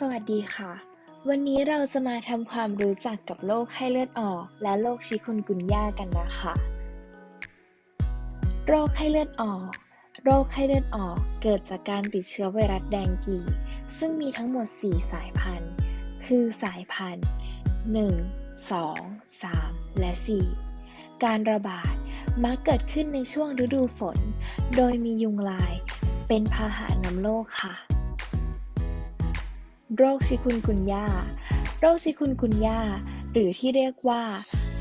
สวัสดีค่ะ วันนี้เราจะมาทำความรู้จักกับโรคไข้เลือดออก และโรคชิคุนกุนย่ากันนะคะ โรคไข้เลือดออก โรคไข้เลือดออกเกิดจากการติดเชื้อไวรัสแดงกี ซึ่งมีทั้งหมด 4 สายพันธุ์ คือสายพันธุ์ 1 2 3 และ 4 การระบาดมักเกิดขึ้นในช่วงฤดูฝน โดยมียุงลาย เป็นพาหะนำโรคค่ะ โรคชิคุนกุนยา โรคชิคุนกุนยา หรือที่เรียกว่า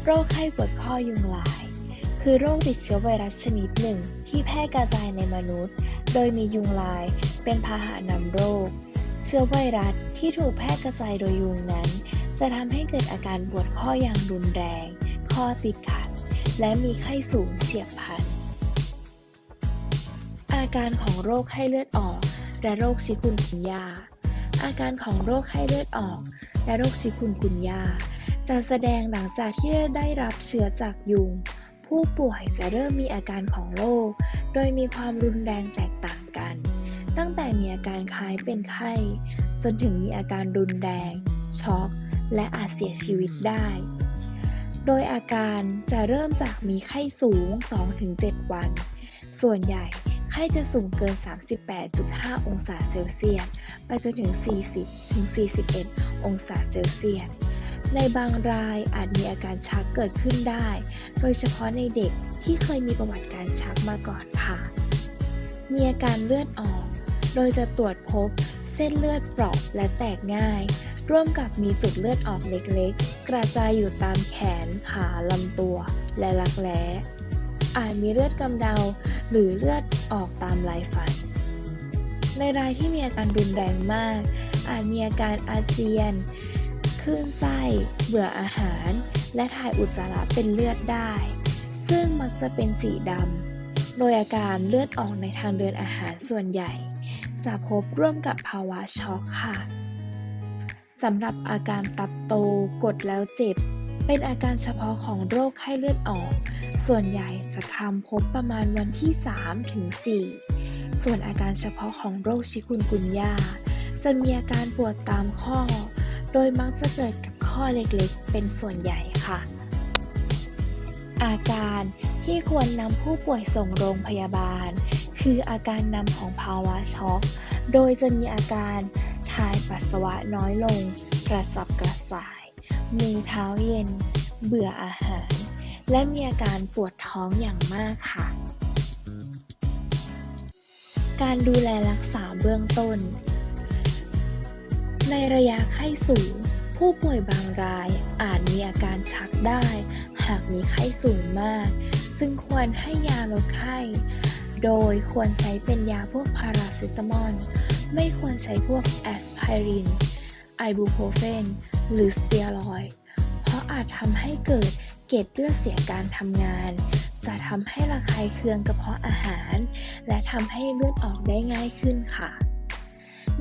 โรคไข้ปวดข้อยุงลาย คือโรคติดเชื้อไวรัสชนิดหนึ่งที่แพร่กระจายในมนุษย์ โดยมียุงลายเป็นพาหะนำโรค เชื้อไวรัสที่ถูกแพร่กระจายโดยยุงนั้น จะทำให้เกิดอาการปวดข้ออย่างรุนแรง ข้อติดขัด และมีไข้สูงเฉียบพลัน อาการของโรคไข้เลือดออก และโรคชิคุนกุนยา อาการของโรคไข้เลือดออก และโรคชิคุนกุนยา จะแสดงหลังจากที่ได้รับเชื้อจากยุง ผู้ป่วยจะเริ่มมีอาการของโรค โดยมีความรุนแรงแตกต่างกัน ตั้งแต่มีอาการคล้ายเป็นไข้ จนถึงมีอาการรุนแรง ช็อก และอาจเสียชีวิตได้ โดยอาการจะเริ่มจากมีไข้สูง 2-7 วัน ส่วนใหญ่ ไข้จะสูงเกิน 38.5 องศาเซลเซียส ไปจนถึง 40-41 องศาเซลเซียส ในบางรายอาจมีอาการชักเกิดขึ้นได้ โดยเฉพาะในเด็กที่เคยมีประวัติการชักมาก่อนค่ะ มีอาการเลือดออก โดยจะตรวจพบเส้นเลือดเปราะและแตกง่าย ร่วมกับมีจุดเลือดออกเล็กๆ กระจายอยู่ตามแขน ขา ลำตัว และรักแร้ อาจมีเลือดกำเดา หรือเลือดออกตามลายฟัน ในรายที่มีอาการรุนแรงมาก อาจมีอาการอาเจียนคลื่นไส้ เบื่ออาหาร และถ่ายอุจจาระเป็นเลือดได้ ซึ่งมักจะเป็นสีดำ โดยอาการเลือดออกในทางเดินอาหารส่วนใหญ่ จะพบร่วมกับภาวะช็อกค่ะสำหรับอาการตับโตกดแล้วเจ็บ เป็นอาการเฉพาะของโรคไข้เลือดออก ส่วนใหญ่จะคำพบประมาณวันที่ 3 ถึง 4 ส่วนอาการเฉพาะของโรคชิคุนกุนยา จะมีอาการปวดตามข้อ โดยมักจะเกิดกับข้อเล็กๆ เป็นส่วนใหญ่ค่ะ อาการที่ควรนำผู้ป่วยส่งโรงพยาบาล คืออาการนำของภาวะช็อก โดยจะมีอาการถ่ายปัสสาวะน้อยลง กระสับกระส่าย มือเท้าเย็น เบื่ออาหาร และมีอาการปวดท้องอย่างมากค่ะ การดูแลรักษาเบื้องต้น ในระยะไข้สูง ผู้ป่วยบางรายอาจมีอาการชักได้ หากมีไข้สูงมาก จึงควรให้ยาลดไข้ โดยควรใช้เป็นยาพวกพาราเซตามอล ไม่ควรใช้พวกแอสไพริน ไอบูโพรเฟน หรือสเตียรอยด์ อาจทำให้เกิดเกล็ดเลือดเสียการทำงาน จะทำให้ระคายเคืองกระเพาะอาหาร และทำให้เลือดออกได้ง่ายขึ้นค่ะ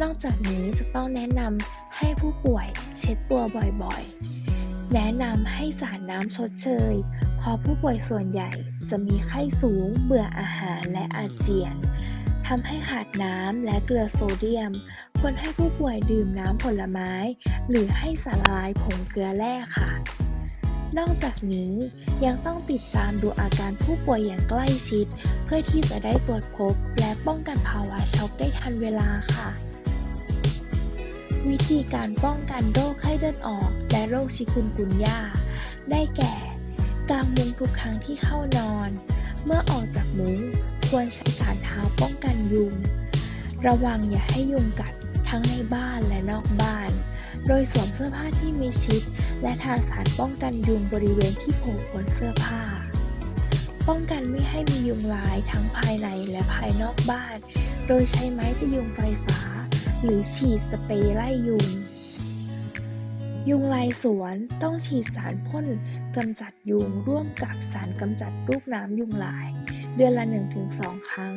นอกจากนี้จะต้องแนะนำให้ผู้ป่วยเช็ดตัวบ่อยๆ แนะนำให้สารน้ำชดเชยเพราะผู้ป่วยส่วนใหญ่จะมีไข้สูง เบื่ออาหารและอาเจียนทำให้ขาดน้ำและเกลือโซเดียม ควรให้ผู้ป่วยดื่มน้ำผลไม้ หรือให้สารละลายผงเกลือแร่ค่ะ นอกจากนี้ยังต้องติดตามดูอาการผู้ป่วยอย่างใกล้ชิด เพื่อที่จะได้ตรวจพบ และป้องกันภาวะช็อกได้ทันเวลาค่ะ วิธีการป้องกันโรคไข้เลือดออก และโรคชิคุนกุนยาได้แก่กางมุ้งทุกครั้งที่เข้านอน เมื่อออกจากมุ้งควรใช้การเท้าป้องกันยุง ระวังอย่าให้ยุงกัดทั้งในบ้านและนอกบ้าน โดยสวมเสื้อผ้าที่มีชิด และทาสารป้องกันยุงบริเวณที่โผล่พ้นเสื้อผ้า ป้องกันไม่ให้มียุงลายทั้งภายในและภายนอกบ้าน โดยใช้ไม้พยุงไฟฟ้า หรือฉีดสเปรย์ไล่ยุง ยุงลายสวนต้องฉีดสารพ่นกำจัดยุงร่วมกับสารกำจัดลูกน้ำยุงลาย เดือนละ 1-2 ครั้ง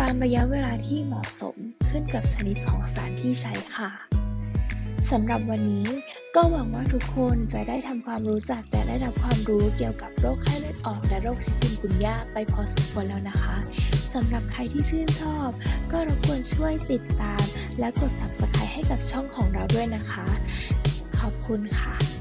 ตามระยะเวลาที่เหมาะสมขึ้นกับชนิดของสารที่ใช้ค่ะ สำหรับวันนี้ก็หวังว่าทุกคนจะได้ทำความรู้จักและได้รับความรู้เกี่ยวกับโรคไข้เลือดออกและโรคชิคุนกุนยาไปพอสมควรแล้วนะคะสำหรับใครที่ชื่นชอบ ก็รบกวนช่วยติดตาม และกด subscribe ให้กับช่องของเราด้วยนะคะ ขอบคุณค่ะ